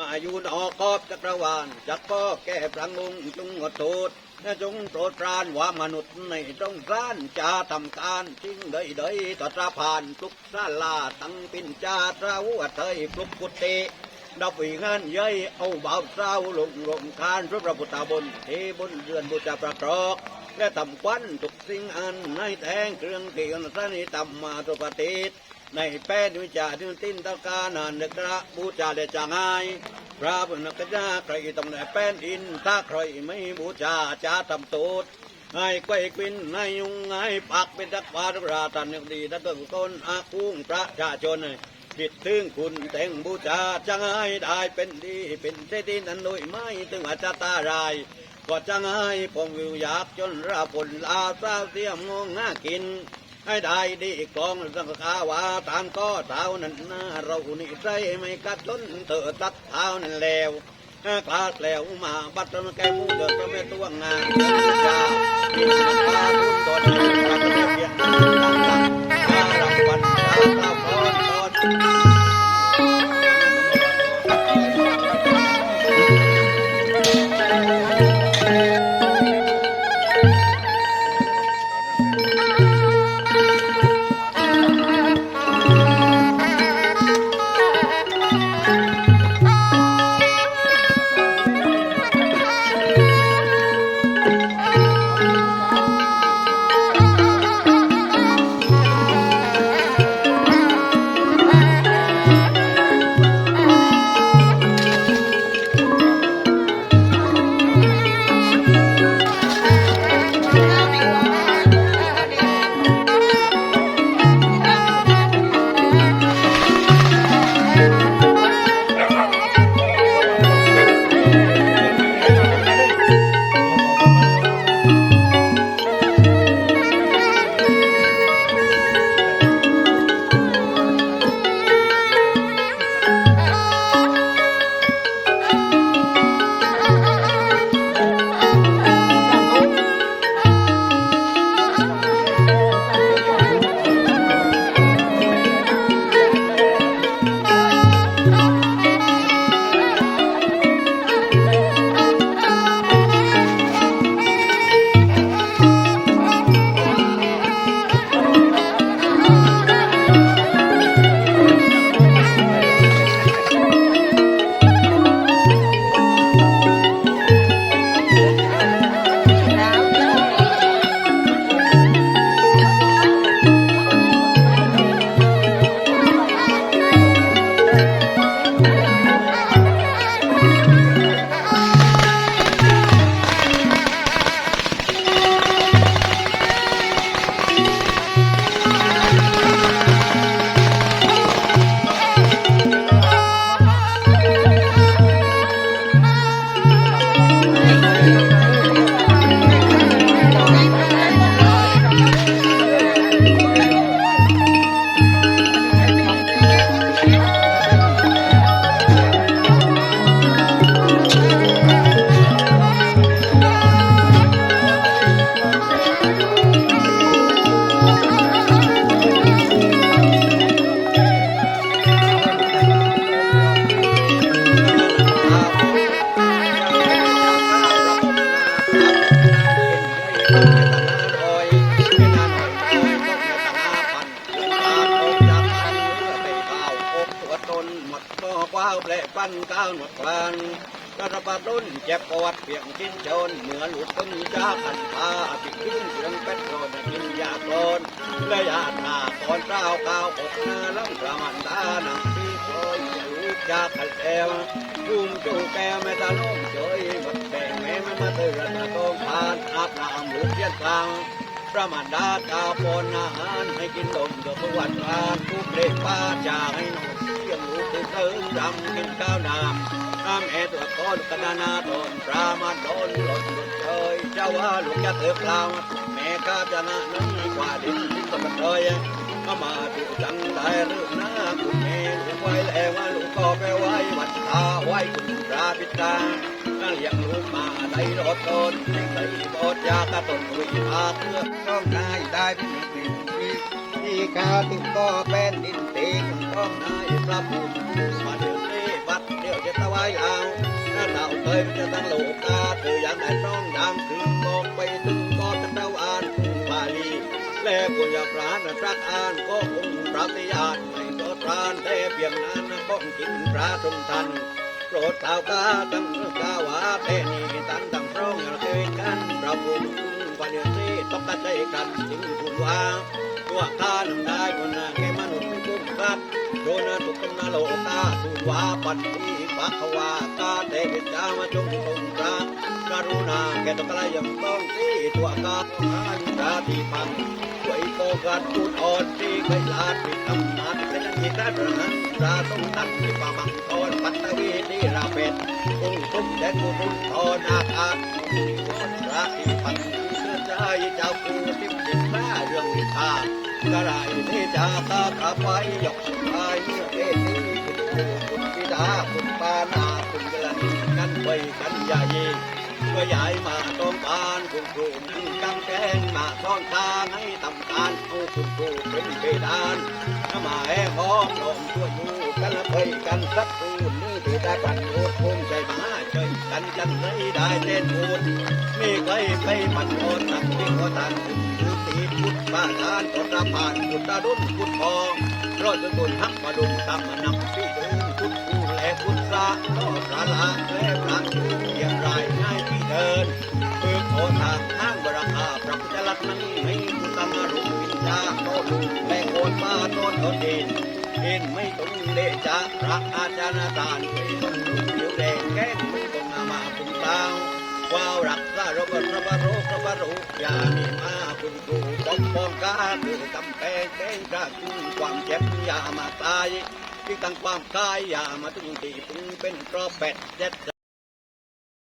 มาอยู่นอกกอบจักรวาลจักก็แก้พระงุงจุงอดโทษและจงโปรดปรานว่ามนุษย์ในต้องการจะทำการทิ้งใดใดๆต่อตราผ่านทุกสาลาตั้งปินจาตราวัวเทยปลุกกุฏิดับวิงานใหญ่เอาเบาเศร้าลงลงคานพระประพุทธบนเทบนเรือนบุตรประกรอกและทำควันทุกสิ่งอันในแทงเครื่องเกี่ยวสนิตำมาตุปฏิ ในแป้นวิจาทินตินตะกานันเดกระบูชาเดจางายพระบุญกจาใครตำแหน่แป้นอินถ้าใครไม่บูชาจะทำตูดให้ไกวกินให้ยุงให้ปักเป็นจักวาลราตันยังดีดัดต้นต้นอาคุ้งประชาชนคิดถึงคุณแต่งบูชาจะให้ได้เป็นดีเป็นเศรษฐีนั้นโดยไม่ถึงอาจจะตารายก็จะให้ผมวิวอยากจนราผลลาเศร้าเสียมงงหน้ากิน ให้ได้ดีกองสังขาวาตามก็เท้านั้นนาเรานี่ใจไม่กัดจนเตอตัดเท้านั้นแล้วคลาดแล้วมาบัดรมาแก้มูเดินก็ไม่ตัวงาน ปั้นก้าวหนวดกลางกระปาต้นเจ็บปวดเพียงชิ้นชนเหมือนหลุดต้นจ้าขันตาปิดขึ้นเสียงเป็ดโดนกินยาโดนและยาหน้าตอนเจ้าก้าวอกหน้าลังประมันตาหนังที่คอยอยู่จากขันแอวยุ่มจูแก้วไม่ตาล้มเฉยบัดแดงแม่ไม่มาเตือนตองผ่านอาบน้ำหลุดเยียนกลาง ประมาณดาตาปนอาหารให้กินลมตัวประวัติการผู้เปรตป้าจ่าให้นอนเสียงลูกตื่นเติมดำกินข้าวน้ำน้ำแอตัวก้อนกนานาโดนปรามาโดนหล่นหลุดเอยเจ้าว่าลูกจะเติบล่าแม่ข้าจะนะนั้นกว่าดินที่ตะเอยก็มาถูกจังได้หรือนะคุณแม่ลูกไว้แล้วว่าลูกก็ไปไว้วัดตาไว้คุณพระพิตา เลี้ยงลูกมาได้รถตนให้ใส่บดยากระตุนวิภาเพื่อต้องนายได้เป็นปีที่ข้าติดก็เป็นดินตีต้องนายพระบุญมาเดี๋ยวนี้บัดเดี๋ยวจะตะไว้ลาถ้าเราเคยจะตั้งโลกาเธออย่างไหนร้องดังคืนมองไปถึงก็จะตะวันทุ่บาลีและบุญญาปราณรักอ่านก็คงปราติญาณไม่โดดรานแต่เพียงนั้นก็กินพระทรงทัน โปรดเท้ากาตั้งกาวาเทนีตันตั้งพร้องเคยกันเราบุญวันเดียวสิต้องกันใจกันถึงคุณว่าตัวกานได้คนน่ะแค่มนุษย์ไม่บุกกัดโดนทุกคนนาโลกาสุวาปันทีปักวากาเทวิจามาจงตรงกาการุณาแก่ตกลายยังต้องที่ตัวกาอายุราตีพังไว้โกกันพูดอ่อนที่ไม่ลาดที่ทำนานเป็นมีรัฐหันราต้องตัดที่ปามัง เป็ดองค์สมเดนมุรุนทอนาคาที่คนราที่พันเชื่อใจเจ้าปูที่จิตแม่เรื่องวิชากระไรที่จะตาขับไปยกสุดท้ายเมื่อเอ็นนี้คุณปู่คุณพิดาคุณปานาคุณกระนีกันไปกันยาเย ก็ย้ายมาต้องการคุณครูนั่งกำแกงมาซ่อนทางให้ทำการโอ้คุณครูเป็นเพดานถ้ามาแห่พ้องลงช่วยอยู่กันละไปกันสักครู่นี่ที่ได้ปันโอดคงใจมาใจกันจันไม่ได้เล่นโอดมีใครไปมันโอดตักที่หัวตันคุณตีพุทธบ้านทานตระผ่านพุทธรุ่นพุทธทองรอดจนบนทักมาดุมตามมานำที่ถึงพุทธผู้และพุทธะก็พระลาและพระคือเพียงไรง่ายที่ เดินฝึกโอทางทางบราคาพระพุทธลักษณ์นั้นให้พุทธมารุวิญญาโนดุและโคนมาโนนโนดินเห็นไม่ตรงเดชะพระอาจารย์ตานไปต้องเดียวแดงแก้ไม่ตรงนามาคุณเต้าว้าวรักษารคพระบารุระบารุยามีมาคุณครูปกป้องกาคือกำแพงแก้งกระจุนความเจ็บอย่ามาตายที่ตั้งความกายอย่ามาถึงที่ถึงเป็นกรอบแปดเจ็ด